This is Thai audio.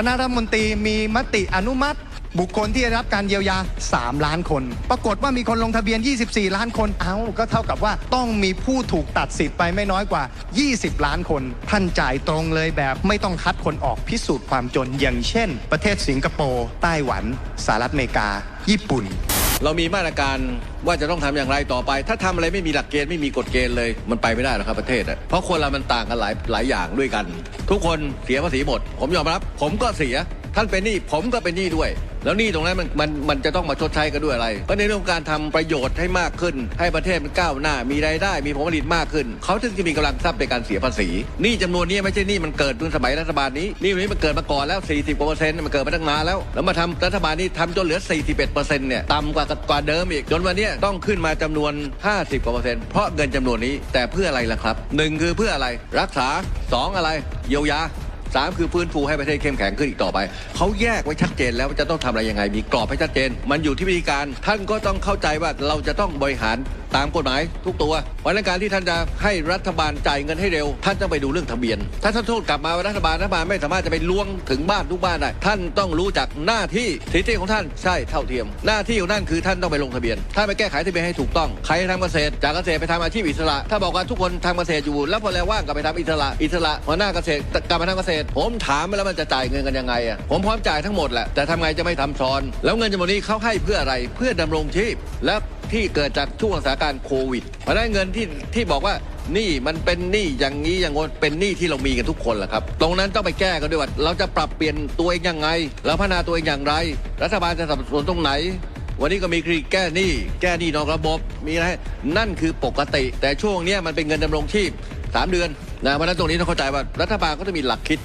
คณะรัฐมนตรีมีมติอนุมัติ บุคคลที่ได้รับการเยียวยา 3 ล้านคน ปรากฏว่ามีคนลงทะเบียน 24 ล้านคน เอ้า ก็เท่ากับว่าต้องมีผู้ถูกตัดสิทธิ์ไปไม่น้อยกว่า 20 ล้านคน ท่านจ่ายตรงเลยแบบไม่ต้องคัดคนออกพิสูจน์ความจนอย่างเช่น ประเทศสิงคโปร์ไต้หวันสหรัฐอเมริกา ญี่ปุ่น เรามีมาตรการว่าจะต้องทำอย่างไรต่อไป ถ้าทำอะไรไม่มีหลักเกณฑ์ไม่มีกฎเกณฑ์เลย มันไปไม่ได้หรอกครับประเทศอะเพราะคนเรามันต่างกันหลายหลายอย่างด้วยกัน ทุกคนเสียภาษีหมด ผมยอมรับ ผมก็เสีย ท่านเป็นหนี้ผมก็เป็นหนี้ด้วย แล้วหนี้ตรงนั้นมันมันมันจะต้องมาชดใช้กันด้วยอะไรเพราะในเรื่องของการทำประโยชน์ให้มากขึ้น ให้ประเทศมันก้าวหน้า มีรายได้ มีผลผลิตมากขึ้น เขาถึงจะมีกำลังทรัพย์ในการเสียภาษีหนี้จำนวนนี้ไม่ใช่หนี้มันเกิดเมื่อสมัยรัฐบาลนี้หนี้นี้มันเกิดมาก่อนแล้ว 40กว่าเปอร์เซ็นต์มันเกิดมาตั้งนานแล้วแล้วมาทำรัฐบาลนี้ทำจนเหลือ 41เปอร์เซ็นต์เนี่ยต่ำกว่ากว่าเดิมอีกจนวันนี้ต้องขึ้นมาจำนวน 50กว่าเปอร์เซ็นต์เพราะเงินจำนวนนี้แต่เพื่ออะไรล่ะครับหนึ่งคือเพื่ออะไรรักษาสองอะไรเยียวยา สามคือฟื้นฟูให้ประเทศเข้มแข็งขึ้นอีกต่อไป เขาแยกไว้ชัดเจนแล้วว่าจะต้องทำอะไรยังไง มีกรอบให้ชัดเจน มันอยู่ที่วิธีการ ท่านก็ต้องเข้าใจว่าเราจะต้องบริหารตามกฎหมายทุกตัวเพราะฉะนั้นการที่ท่านจะให้รัฐบาลจ่ายเงินให้เร็ว ท่านต้องไปดูเรื่องทะเบียน ถ้าท่านโทษกลับมาว่ารัฐบาลรัฐบาลไม่สามารถจะไปล้วงถึงบ้านทุกบ้านได้ท่านต้องรู้จักหน้าที่สิทธิของท่านใช่เท่าเทียม หน้าที่ของท่านคือท่านต้องไปลงทะเบียนถ้าไปแก้ไขทะเบียนให้ถูกต้องใครทำเกษตรจากเกษตรไปทำอาชีพอิสระ ถ้าบอกว่าทุกคนทำเกษตรอยู่แล้วพอแล้วว่างกลับไปทำอิสระอิสระหัวหน้าเกษตรกลับมาทำเกษตร ผมถามไปแล้วมันจะจ่ายเงินกันยังไงอะผมพร้อมจ่ายทั้งหมดแหละแต่ทำไงจะไม่ทำซ้อน แล้วเงินจำนวนนี้เขาให้เพื่ออะไรเพื่อดำรงชีพและที่เกิดจากช่วงสาการณ์โควิด เพราะนั้นเงินที่ที่บอกว่านี่มันเป็นหนี้อย่างนี้อย่างงนเป็นหนี้ที่เรามีกันทุกคนแหละครับ ตรงนั้นต้องไปแก้กันด้วยว่าเราจะปรับเปลี่ยนตัวเองยังไง แล้วพัฒนาตัวเองอย่างไร รัฐบาลจะสับสนตรงไหน วันนี้ก็มีคดีแก้หนี้แก้หนี้นอกระบบมีอะไรนั่นคือปกติ แต่ช่วงนี้มันเป็นเงินดำรงชีพ 3 เดือนนะเพราะนั้นตรงนี้ต้องเข้าใจว่ารัฐบาลก็ต้องมีหลักคิด